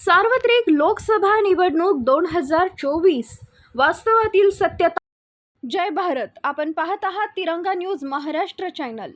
सार्वत्रिक लोकसभा निवडणूक दोन हजार चोवीस. वास्तवातील सत्यता. जय भारत. आपण पाहत आहात तिरंगा न्यूज महाराष्ट्र चॅनल.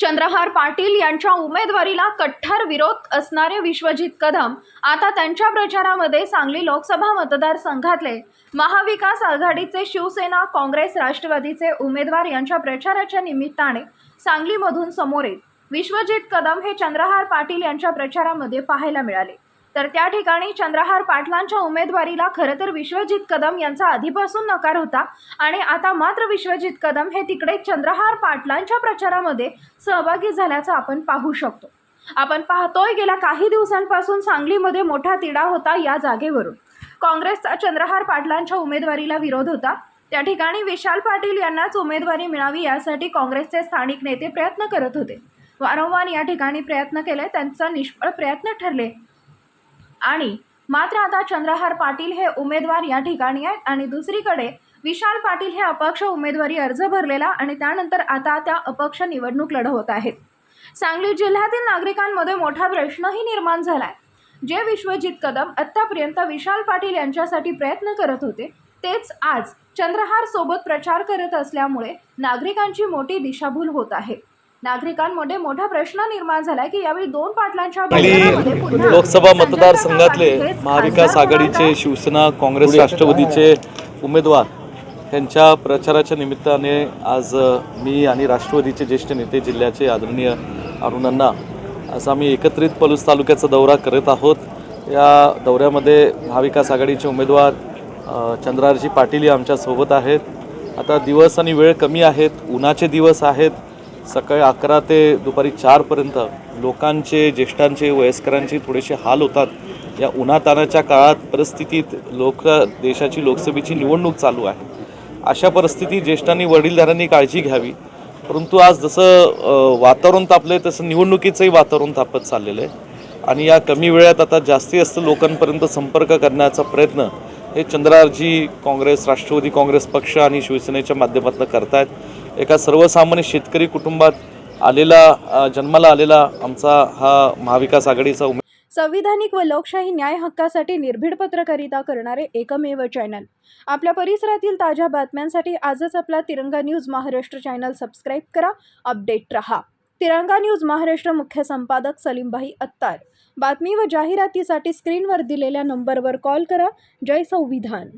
चंद्रहार पाटील यांच्या उमेदवारीला कट्टर विरोध असणारे विश्वजित कदम आता त्यांच्या प्रचारामध्ये सांगली लोकसभा मतदारसंघातले. महाविकास आघाडीचे शिवसेना काँग्रेस राष्ट्रवादीचे उमेदवार यांच्या प्रचाराच्या निमित्ताने सांगलीमधून समोर. येत विश्वजित कदम हे चंद्रहार पाटील यांच्या प्रचारामध्ये पाहायला मिळाले. तर त्या ठिकाणी चंद्रहार पाटलांच्या उमेदवारीला खरं तर विश्वजित कदम यांचा आधीपासून नकार होता. आणि आता मात्र विश्वजित कदम हे तिकडे चंद्रहार पाटलांच्या प्रचारामध्ये सहभागी झाल्याचं आपण पाहू शकतो. आपण पाहतोय गेल्या काही दिवसांपासून सांगलीमध्ये मोठा तिढा होता या जागेवरून. काँग्रेसचा चंद्रहार पाटलांच्या उमेदवारीला विरोध होता. त्या ठिकाणी विशाल पाटील यांनाच उमेदवारी मिळावी यासाठी काँग्रेसचे स्थानिक नेते प्रयत्न करत होते. वारंवार या ठिकाणी प्रयत्न केले त्यांचा निष्फळ प्रयत्न ठरले. आणि मात्र आता चंद्रहार पाटील हे उमेदवार या ठिकाणी आहेत आणि दुसरीकडे विशाल पाटील हे अपक्ष उमेदवारी अर्ज भरलेला आणि त्यानंतर आता त्या अपक्ष निवडणूक लढवत आहेत. सांगली जिल्ह्यातील नागरिकांमध्ये मोठा प्रश्नही निर्माण झाला आहे जे विश्वजित कदम आत्तापर्यंत विशाल पाटील यांच्यासाठी प्रयत्न करत होते तेच आज चंद्रहार सोबत प्रचार करत असल्यामुळे नागरिकांची मोठी दिशाभूल होत आहे. नागरिकांमध्ये मोठा प्रश्न निर्माण झालाय की यावेळी दोन पाटलांच्या लोकसभा मतदारसंघातले महाविकास आघाडीचे? शिवसेना काँग्रेस राष्ट्रवादीचे उमेदवार यांच्या प्रचाराच्या निमित्ताने आज मी आणि राष्ट्रवादीचे ज्येष्ठ नेते जिल्ह्याचे आदरणीय अरुणांना आज आम्ही एकत्रित पलूस तालुक्याचा दौरा करत आहोत. या दौऱ्यामध्ये महाविकास आघाडीचे उमेदवार चंद्रारजी पाटील आमच्यासोबत आहेत. आता दिवस आणि वेळ कमी आहेत उन्हाचे दिवस आहेत. सकाळी अकरा ते दुपारी चारपर्यंत लोकांचे ज्येष्ठांचे वयस्करांचे थोडेसे हाल होतात. या उन्हातानाच्या काळात परिस्थितीत लोक देशाची लोकसभेची निवडणूक चालू आहे. अशा परिस्थितीत ज्येष्ठांनी वडीलधाऱ्यांनी काळजी घ्यावी. परंतु आज जसं वातावरण तापलं आहे तसं निवडणुकीचंही वातावरण तापत चाललेलं आहे. आणि या कमी वेळात आता जास्तीत जास्त लोकांपर्यंत संपर्क करण्याचा प्रयत्न हे चंद्रारजी काँग्रेस राष्ट्रवादी काँग्रेस पक्ष आणि शिवसेनेच्या माध्यमातून करतायत. एका सर्वसामान्य शेतकरी कुटुंबात आलेला जन्माला आलेला आमचा हा महाविकास आघाडीचा उमेदवार संविधानिक व लोकशाही न्याय हक्कासाठी निर्भीड पत्रकारिता करणारे एकमेव चॅनल. आपल्या परिसरातील ताज्या बातम्यांसाठी आजच आपला Tiranga news Maharashtra channel subscribe करा. अपडेट रहा. तिरंगा न्यूज महाराष्ट्र मुख्य संपादक सलीमभाई अत्तार. बातमी व जाहिरातीसाठी स्क्रीनवर दिलेल्या नंबरवर कॉल करा. जय संविधान.